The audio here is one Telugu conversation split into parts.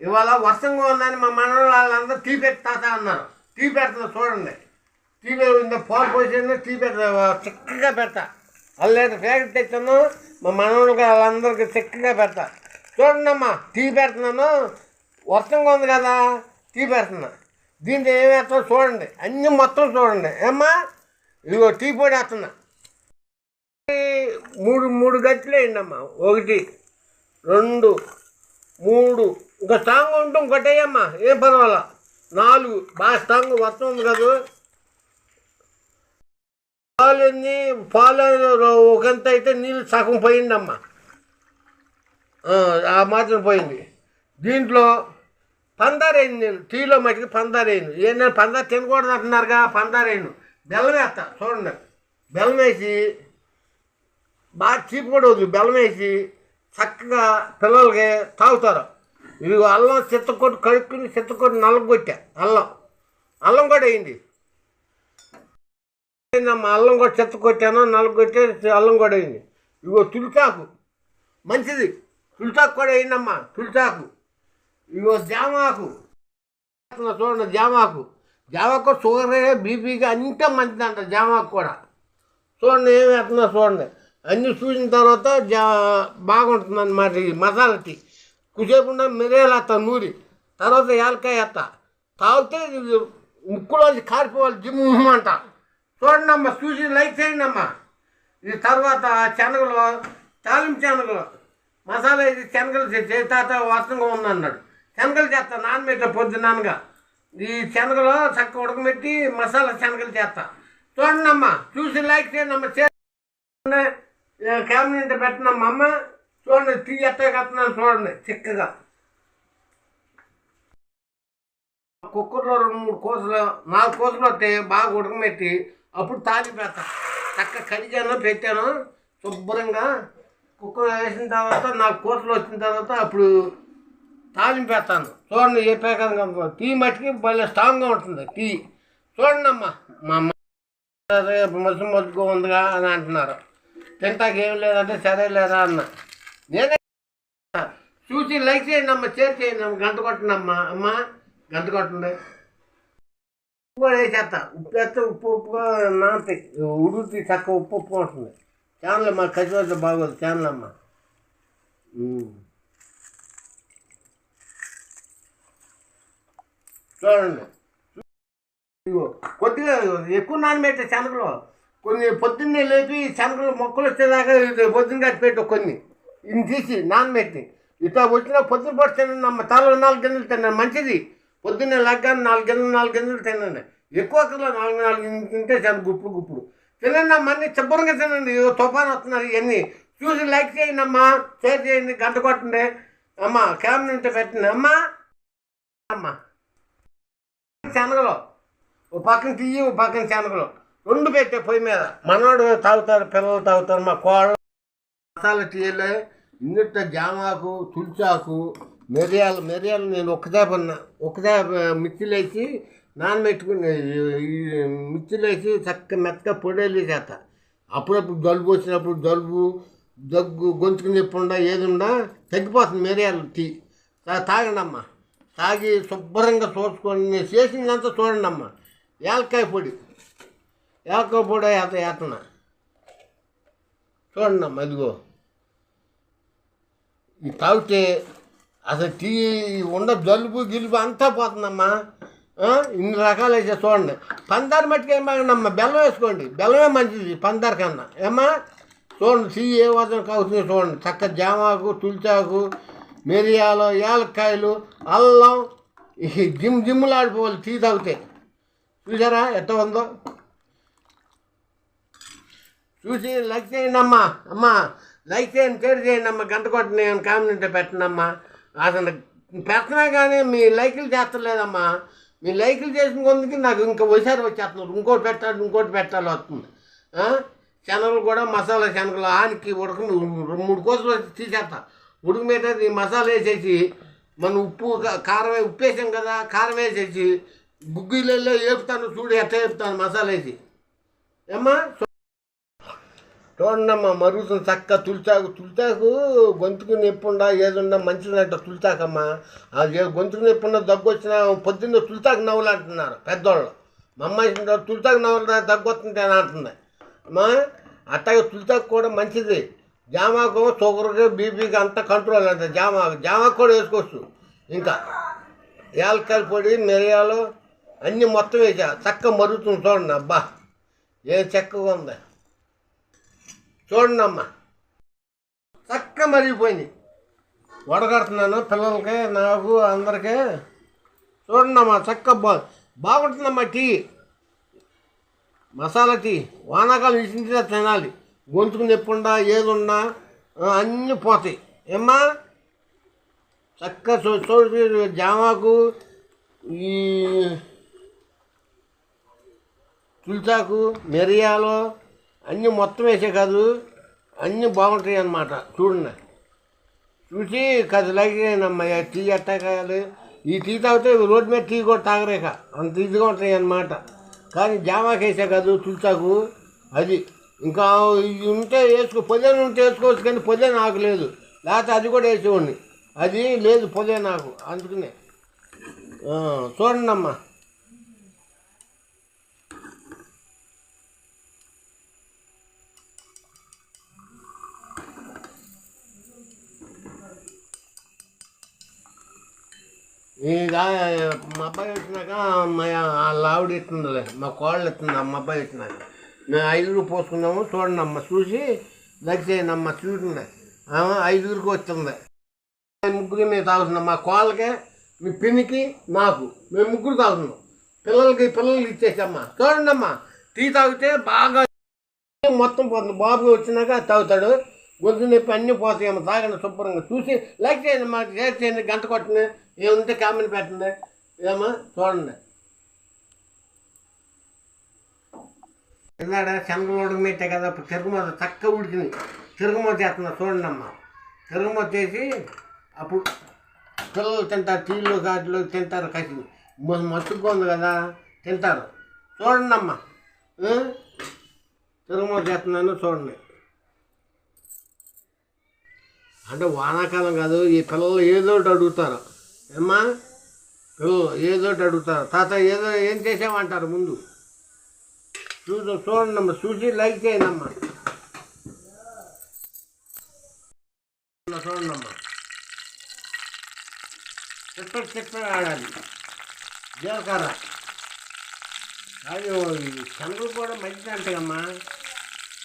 ఇవాళ వర్షంగా ఉందని మా మనవలు వాళ్ళందరూ టీ పెట్టి తాత అన్నారు. టీ పెడుతున్నా చూడండి. టీ ఇంత ఫోన్ పోసింది టీ పెడతా చిక్కగా పెడతా. అల్లేట ప్యాకెట్ తెచ్చాను మా మనవలకి వాళ్ళందరికీ చిక్కగా పెడతా. చూడండి అమ్మా టీ పెడుతున్నాను. వర్షంగా ఉంది కదా టీ పెడుతున్నా. దీంట్లో ఏం చూడండి. అన్నీ మొత్తం చూడండి. ఏమ్మా? ఇదిగో టీ పొడి వేస్తున్నా. మూడు మూడు గట్లు వేయండి అమ్మా ఒకటి రెండు మూడు. ఇంకా స్ట్రాంగ్ ఉంటాం కొట్టేయమ్మా ఏం పర్వాలా? నాలుగు. బాగా స్ట్రాంగ్ వర్షం ఉంది కదా. పాలు ఎన్ని? పాలు ఒకంత అయితే నీళ్ళు సగం పోయిందమ్మా. ఆ, మాత్రం పోయింది. దీంట్లో పందారైంది నేను టీలో మటుకు పందారైంది ఏంటంటే పందారు తినకూడదు అంటున్నారుగా పందారైను బెల్లం వేస్తా. చూడండి. బెల్లం వేసి బాగా చీపు కూడా వద్దు. బెల్లం వేసి చక్కగా పిల్లలకి తాగుతారు. ఇవి అల్లం చిత్తకొట్టు కలుపుకుని చిత్తకొట్టు నలగొట్టా అల్లం. అల్లం కూడా వేయండి. అయిందమ్మా అల్లం కూడా చెత్త కొట్టాను నలగొట్టే అల్లం కూడా అయింది ఇగో తులిచాకు మంచిది. తులిచాకు కూడా అయిందమ్మా తులిచాకు ఇగో జామాకు. చూడండి జామాకు. జామాకు షుగర్ బీపీకి అంతా మంచిదంట జామాకు కూడా. చూడండి ఏమి వేస్తున్నా చూడండి. అన్నీ చూసిన తర్వాత జా బాగుంటుంది అన్నమాట ఈ మసాలా టీ కుసేపు ఉన్న నూరి. తర్వాత ఏలకాయ వేస్తా తాగితే ఇది ముక్కులోంచి కారిపోవాలి జిమ్ అంట. చూడండి చూసి లైక్ చేయండి అమ్మ. ఇది తర్వాత శనగలు తాలింపు శనగలు. మసాలా ఇది శనగలు తాత వర్షంగా ఉందన్నాడు. శనగలు చేస్తా నానబెట్ట పొద్దుననగా ఈ శనగలు చక్క ఉడకబెట్టి మసాలా శనగలు చేస్తా చూడండి అమ్మా చూసి లైక్ చేయండి అమ్మ. చే క్యాబినెట్ పెట్టినమ్మా అమ్మ చూడండి టీ ఎట్ట కడుతున్నాను చూడండి చిక్కగా. కుక్కర్లో రెండు మూడు కోసలు నాలుగు కోసలు వస్తే బాగా ఉడకబెట్టి అప్పుడు తాగి పెడతా. చక్క కడిగాను పెట్టాను శుభ్రంగా. కుక్కర్ వేసిన తర్వాత నాకు కోసలు వచ్చిన తర్వాత అప్పుడు తాలింపు పెడతాను. చూడండి ఏ పేకంగా టీ మట్టికి భలే స్ట్రాంగ్గా ఉంటుంది టీ. చూడండి అమ్మా మా అమ్మ. మసి మసుగా ఉందిగా అని అంటున్నారు. తింటాకి ఏం లేదంటే సరే లేదా అన్న. నేనే చూసి లైక్ చేయండి అమ్మ షేర్ చేయండి అమ్మ గంట కొట్టండి అమ్మ అమ్మ గంట కొట్టండి. ఉప్పు కూడా వేసేస్తా. ఉప్పు వేస్తే ఉప్పు ఉప్పుగా నానతాయి. ఉడుతీ చక్కగా ఉప్పు ఉప్పు ఉంటుంది. ఛానల్ అమ్మా కసివద్ద బాగోదు ఛానల్ అమ్మ చూడండి. కొద్దిగా ఎక్కువ నానబెట్టే శనగలు. కొన్ని పొద్దున్నే లేపి శనగలు మొక్కలు వచ్చేదాకా పొద్దున్న కట్టి పెట్టు కొన్ని. ఇన్ని తీసి నానబెట్టి. ఇట్లా వచ్చిన పొద్దున పూట తినండి అమ్మ తలలో నాలుగు గిన్నెలు తినండి మంచిది. పొద్దున్నే లగ్గాను నాలుగు గిన్నెలు నాలుగు గిన్నెలు తినండి ఎక్కువ కిలో నాలుగు నాలుగు గిన్నెలు తింటే చాలా గుప్పుడు గుప్పుడు. తినండి అమ్మ అన్ని శుభ్రంగా తినండి. ఇదిగో తుఫాన్ వస్తున్నారు ఇవన్నీ. చూసి లైక్ చేయండి అమ్మా షేర్ చేయండి గంట కొట్టండి. అమ్మ క్యామ్ ఉంటే పెట్టండి. అమ్మా. అమ్మా. శనగలు. ఓ పక్కన తీయి ఓ పక్కన శనగలు. రెండు పెట్టే పొయ్యి మీద. మనోడు తాగుతారు పిల్లలు తాగుతారు మా కోళ్ళ మసాలా టీలే ఇందుట జామాకు తులసాకు మిరియాలు మిరియాలు నేను ఒక్కదాపన్నా ఒక్కదా మిక్సీలో వేసి నానబెట్టుకుని ఈ చక్క వేసి చక్కగా మెత్తగా పొడేలు చేస్తా అప్పుడప్పుడు జలుబు వచ్చినప్పుడు జలుబు దగ్గు గొంతుకు నొప్పి ఏది ఉండా తగ్గిపోతుంది మిరియాలు టీ. తాగండి అమ్మా. తాగి శుభ్రంగా చూసుకొని నేను చేసిందంతా చూడండి అమ్మా. ఏలకాయ పొడి. ఏలకాయ పొడి వేత చూడండి అమ్మా ఇదిగో. తాగితే అసలు టీ ఉండ జలుబు గిలుబు అంతా పోతుందమ్మా. ఇన్ని రకాలు వేసే చూడండి. పందారు మట్టుకు ఏం బాగుండమ్మా బెల్లం వేసుకోండి. బెల్లమే మంచిది పందారు కన్నా. ఏమ్మా? చూడండి టీ ఏ వదన కావుతుంది చూడండి. చక్క జామాకు తులిచాకు మిరియాలు యాలక్కాయలు అల్లం జిమ్ జిమ్లాడిపోవాలి ఆడిపోవాలి టీ తాగితే. చూసారా? ఎట్ట ఉందో? చూసి లైక్ చేయండి అమ్మా అమ్మా లైక్ చేయండి షేర్ చేయండి అమ్మా. గంట కొట్టి నేను కామెంట్ పెట్టనమ్మా. అసలు పెట్టినా కానీ మీ లైకులు చేస్తలేదమ్మా. మీ లైకులు చేసిన కొందుకు నాకు ఇంకా ఒకసారి వచ్చేస్తున్నారు. ఇంకోటి పెట్టాలి ఇంకోటి పెట్టాలి వస్తుంది. శనగలు కూడా మసాలా శనగలు ఆనికి ఉడక మూడు కోసలు వచ్చి తీసేస్తా. ఉడక మీద ఈ మసాలా వేసేసి మన ఉప్పు కారం ఉప్పు వేసాం కదా కారం వేసేసి గుగ్గిళ్ళల్లో వేపుతాను చూడు ఎట్లా వేపుతాను మసాలా వేసి. ఏమ్మా? చూడండమ్మా మరుగుతుంది చక్క తులిచాకు తులిచాకు గొంతుకు నొప్పుండా ఏదుండా మంచిదంట తులిచాకమ్మా. అది గొంతుకు నొప్పున్నా దగ్గు వచ్చినా పొద్దున్న తులిచాకు నవ్వులు అంటున్నారు పెద్దోళ్ళు. మా అమ్మాయి తులిచాకు నవ్వులు దగ్గు వస్తుంటే అని అంటుంది. అమ్మా అట్టగా తులిచాకు కూడా మంచిది. జామాకు షుగర్కి బీపీకి అంత కంట్రోల్ అంట జామాకు. జామాకు కూడా వేసుకోవచ్చు. ఇంకా యాలకాయల పొడి మిరియాలు అన్నీ మొత్తం వేసా. చక్క మరుగుతుంది చూడండి అబ్బా. ఏ చక్కగా ఉంది. చూడండి అమ్మా చక్క మరిగిపోయింది. వడగడుతున్నాను పిల్లలకి నాకు అందరికీ. చూడండి అమ్మా చక్క బా బాగుంటుందమ్మా టీ. మసాలా టీ. వానాకాలం ఇచ్చిందిగా తినాలి. గొంతుకు నొప్పుండా ఏదున్నా అన్నీ పోతాయి. ఏమ్మా? చక్క చూడు జామాకు ఈ తులసాకు మిరియాలు అన్నీ మొత్తం వేసే కాదు అన్నీ బాగుంటాయి అన్నమాట. చూడండి. చూసి కాదు లైకేనమ్మా టీ ఎట్టా కాయాలి ఈ టీ తాగితే రోడ్డు మీద టీ కూడా తాగరేక. అంత ఇదిగా ఉంటాయి అన్నమాట. కానీ జామాకి వేసే కాదు తులసాకు అది ఇంకా ఇది ఉంటే వేసుకో పొద్దున ఉంటే వేసుకోవచ్చు కానీ పొద్దున నాకు లేదు. లేకపోతే అది కూడా వేసేవాడిని. అది లేదు పొద్దున నాకు. అందుకనే. చూడండి అమ్మా ఇక మా అబ్బాయి వచ్చినాక మా వాళ్ళ ఆవిడ ఇస్తుందిలే మా కోళ్ళు ఇస్తుంది మా అబ్బాయి వచ్చినాక మేము ఐదుగురు పోసుకున్నాము చూడండి అమ్మ చూసి దయచేయండి అమ్మ చూసింది ఐదుగురికి వచ్చింది ముగ్గురు మేము తాగుతున్నాం. మా కోళ్ళకే మీ పిన్నికి నాకు మేము ముగ్గురు తాగుతున్నాం. పిల్లలకి పిల్లలకి ఇచ్చేసమ్మా చూడండి అమ్మా టీ తాగితే బాగా మొత్తం పోతుంది. బాబు వచ్చినాక తాగుతాడు. గొంతు నొప్పి అన్నీ పోతాయి అమ్మ తాగండి శుభ్రంగా చూసి లైక్ చేయండి మాకు షేర్ చేయండి గంట కొట్టండి ఏముంటే కామెంట్ పెట్టండి ఏమో చూడండి. ఇందాడ శనగలు ఉడకమెట్టే కదా అప్పుడు తిరుగుమత చక్కగా ఉడికింది. తిరుగుమత చేస్తున్నా చూడండి అమ్మ తిరుగుమత చేసి అప్పుడు పిల్లలు తింటారు టీలు కాటిలో తింటారు కసి మస్తుగా ఉంది కదా తింటారు. చూడండి అమ్మ తిరుగుమత చేస్తున్నాను చూడండి. అంటే వానాకాలం కాదు ఈ పిల్లలు ఏదో ఒకటి అడుగుతారు. ఏమ్మా? పిల్లలు ఏదో ఒకటి అడుగుతారు. తాత ఏదో ఏం చేసామంటారు ముందు? చూడు చూడండి అమ్మా చూసి లైక్ చేయండి అమ్మా చూడండి అమ్మా ఆడాలి. జీలకర్ర. అది ఈ శనగలు కూడా మంచిది అంటాయమ్మా.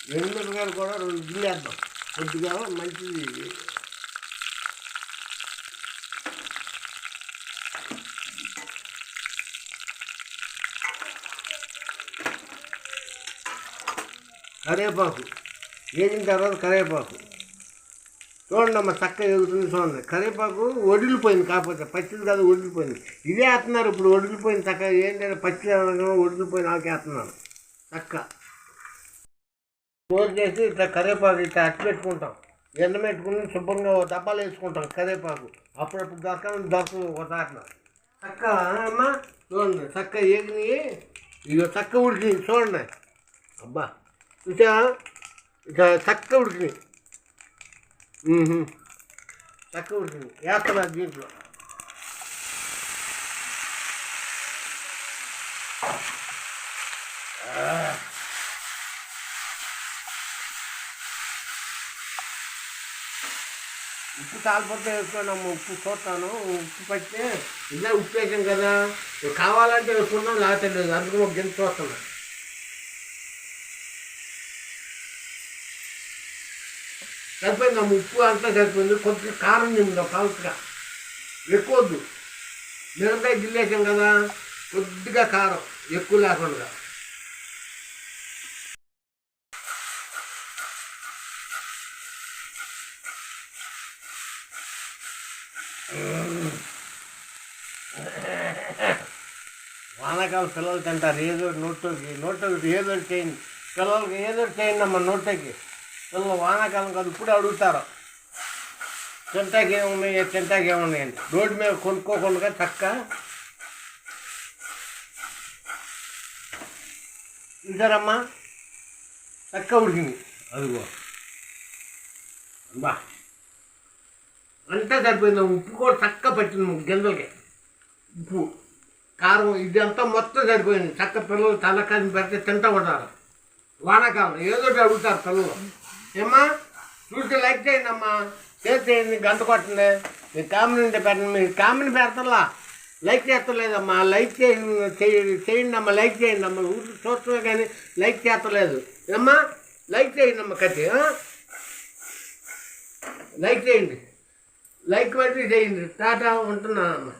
ఎండుగారు కూడా రెండు గిల్లేద్దాం. కొద్దిగా మంచిది. కరివేపాకు వేసిన తర్వాత కరివేపాకు చూడండి అమ్మ చక్కగా ఎగుతుంది చూడండి. కరివేపాకు వడిలిపోయింది కాకపోతే పచ్చిది కాదు వడిలిపోయింది ఇదే వేస్తున్నారు ఇప్పుడు వడిలిపోయింది చక్కగా. ఏంటంటే పచ్చి వడిలిపోయిన ఆకు వేస్తున్నారు. చక్క. స్టోర్ చేసి ఇట్లా కరివేపాకు ఇట్లా అట్టు పెట్టుకుంటాం. ఎండ పెట్టుకుని శుభ్రంగా ఓ డబ్బాలు వేసుకుంటాం కరివేపాకు అప్పుడప్పుడు దొరకని దొరకదు ఒక దాటిన చక్క అమ్మ చూడండి చక్క ఏగిని ఇక చక్క ఉడికి చూడండి. అబ్బా. చూసా ఇక చక్క ఉడికినాయి. చక్క ఉడికింది వేస్తున్నారు దీంట్లో. ఉప్పు తాలిపొట్టు వేసుకున్నాము ఉప్పు చూస్తాను. ఉప్పు పట్టే ఇలా ఉప్పు వేసాం కదా. కావాలంటే వేసుకున్నాం లేకపోతే లేదు. అందుకు ఒక గింత చూస్తున్నాను సరిపోయింది ఉప్పు అంతా సరిపోయింది. కొద్దిగా కారం నిండా పలసగా ఎక్కువద్దు. మిరపకాయ గిల్లేసాం కదా కొద్దిగా కారం ఎక్కువ లేకుండా. వానాకాలం పిల్లలు తింటారు. ఏదో నోట్లోకి నోట్లోకి ఏదో చేయండి. పిల్లలకి ఏదో చేయండి అమ్మ నోట్లోకి. పిల్లలు వానాకాలం కాదు ఇప్పుడే అడుగుతారు. తింటాకి ఏమున్నాయి తింటాకి ఏమున్నాయి అని రోడ్డు మీద కొనుక్కోకుండా చక్క చూసారమ్మా? చక్క ఉడికింది. అదిగో. బా అంతా సరిపోయింది. ఉప్పు కూడా చక్క పట్టింది గింజలకి. ఉప్పు కారం ఇదంతా మొత్తం సరిపోయింది. చక్క పిల్లలు తలకాని పెడితే తింటా ఉంటారు. వానాకాలం ఏదో అడుగుతారు పిల్లలు. ఏమ్మా? చూసి లైక్ చేయండి అమ్మా షేర్ చేయండి గంట కొట్టండి మీరు కామెంట్ ఉంటే పెట్టండి. మీరు కామెంట్ పెడతలా. లైక్ చేస్తలేదమ్మా. లైక్ చేయండి చేయండి అమ్మా లైక్ చేయండి అమ్మా ఊరికి చూస్తున్నా కానీ లైక్ చేస్తలేదు. ఏమ్మా? లైక్ చేయండి అమ్మ కట్టి లైక్ చేయండి. లైక్ బట్టి చేయండి. టాటా ఉంటున్నానమ్మా.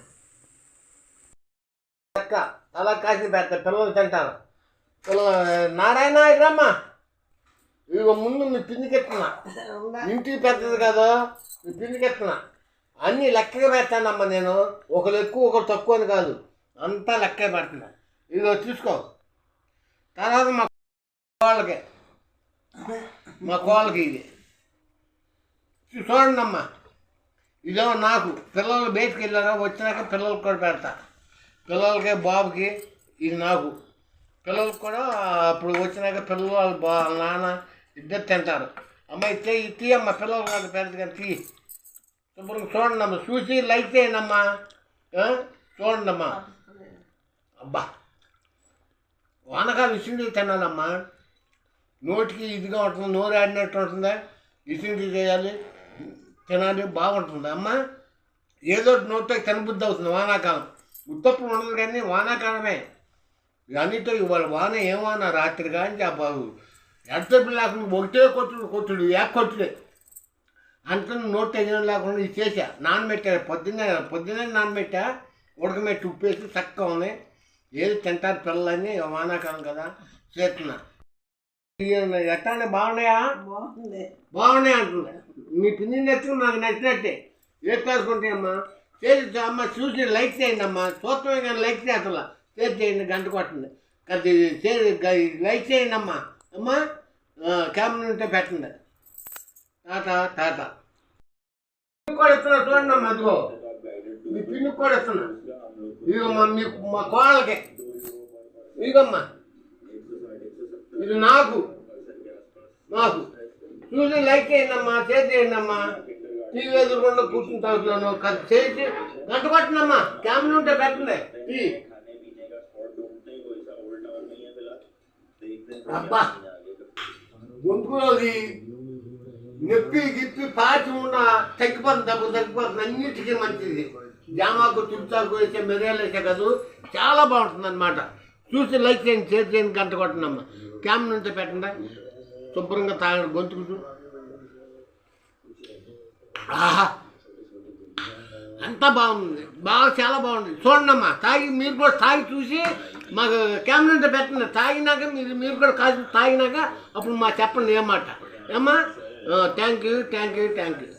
అక్క అలా కాసిన పెడతా. పిల్లలు తింటారు. పిల్లలు నారాయణ ఇక్కడమ్మా ఇదిగో ముందు మీ పిండికెత్తున్నా ఇంటికి పెద్దది కదా మీ పిండికెత్తున్నా అన్నీ లెక్కగా పెడతానమ్మా నేను. ఒకరు ఎక్కువ ఒకరు తక్కువ అని కాదు. అంతా లెక్క పెడుతున్నా. ఇదిగో చూసుకో. తర్వాత మా కోళ్ళకి. మా కోళ్ళకి ఇది. చూడండి అమ్మా ఇదేమో నాకు. పిల్లలు బయటికి వెళ్ళారా? వచ్చినాక పిల్లలకు కూడా పెడతా. పిల్లలకి బాబుకి ఇది నాకు. పిల్లలకు కూడా అప్పుడు వచ్చినాక పిల్లలు వాళ్ళ బా నాన్న ఇద్దరు తింటారు. అమ్మ ఇచ్చే ఇచ్చి అమ్మ పిల్లలు కాదు పెద్దది కానీ తీ శుభ్రంగా చూడండి చూసి లైక్ చేయండమ్మా. చూడండమ్మా. అబ్బా. వానకాలు ఇసుండి తినాలమ్మా. నోటికి ఇదిగా ఉంటుంది నోరు ఆడినట్టు ఉంటుందా. ఇసుండి చేయాలి తినాలి బాగుంటుంది. అమ్మ ఏదో నోటితో తినబుద్ధి అవుతుంది వానాకాలం. ఉత్తప్పుడు ఉండదు కానీ వానాకాలమే. అన్నితో ఇవాళ వాన ఏం వాన? రాత్రి కానీ ఆ బాబు. ఎడతప్పు లేకుండా ఒకటే కొట్టుడు కొట్టుడు ఏ కొట్టుడే. అంత నోట్ తగిన లేకుండా ఇది చేసా నానబెట్టా పొద్దున్నే పొద్దున్నే నానబెట్టా ఉడకమెట్టి ఉప్పేసి చక్కగా ఉంది. ఏది తింటారు పిల్లలని వానాకాలం కదా చేస్తున్నా. ఎట్లా బాగున్నాయా? బాగున్నాయి అంటుంది మీ పిన్ని నచ్చుకు నాకు నచ్చినట్టే. ఏ అమ్మా చేసి అమ్మ చూసి లైక్ చేయండి అమ్మా. చూస్తమే కానీ లైక్ చేయాల షేర్ చేయండి గంట కొట్టండి. అది షేర్ లైక్ చేయండి అమ్మా. అమ్మా కెమెరా ఉంటే పెట్టండి. టాటా టాటా. కూడా ఇస్తున్నా చూడండి అమ్మా అదిగో. మీ పిన్నికి కూడా ఇస్తున్నా ఇదిగమ్మా మీకు మీ మా కోళ్ళకి ఇదిగమ్మా. ఇది నాకు. నాకు. చూసి లైక్ చేయండి అమ్మా షేర్ చేయండి అమ్మా. టీవీ ఎదురుకుండా కూర్చుని తాగుతున్నాను. చేసి గంట పట్టినమ్మా కెమెరా ఉంటే పెట్టండి. టీ అబ్బా! నొప్పి గిప్పి పాచి ఉన్న తగ్గిపోతుంది డబ్బు తగ్గిపోతుంది. అన్నిటికీ మంచిది. జామాకు తుడిచాకు వేసే మిరియాలు వేసే కాదు చాలా బాగుంటుంది అనమాట చూసి లైక్ చేయండి షేర్ చేయండి గంట కొట్టండి క్యామ్ ఉంటే పెట్టండి. శుభ్రంగా తాగండి గొంతుకు ఆహా! అంతా బాగుంది. బాగా చాలా బాగుంది. చూడండి అమ్మా తాగి మీరు కూడా తాగి చూసి మాకు కెమెరా పెట్టండి. తాగినాక మీరు మీరు కూడా కాసి తాగినాక అప్పుడు మా చెప్పండి ఏమాట ఏమ్మా? Thank you thank you thank you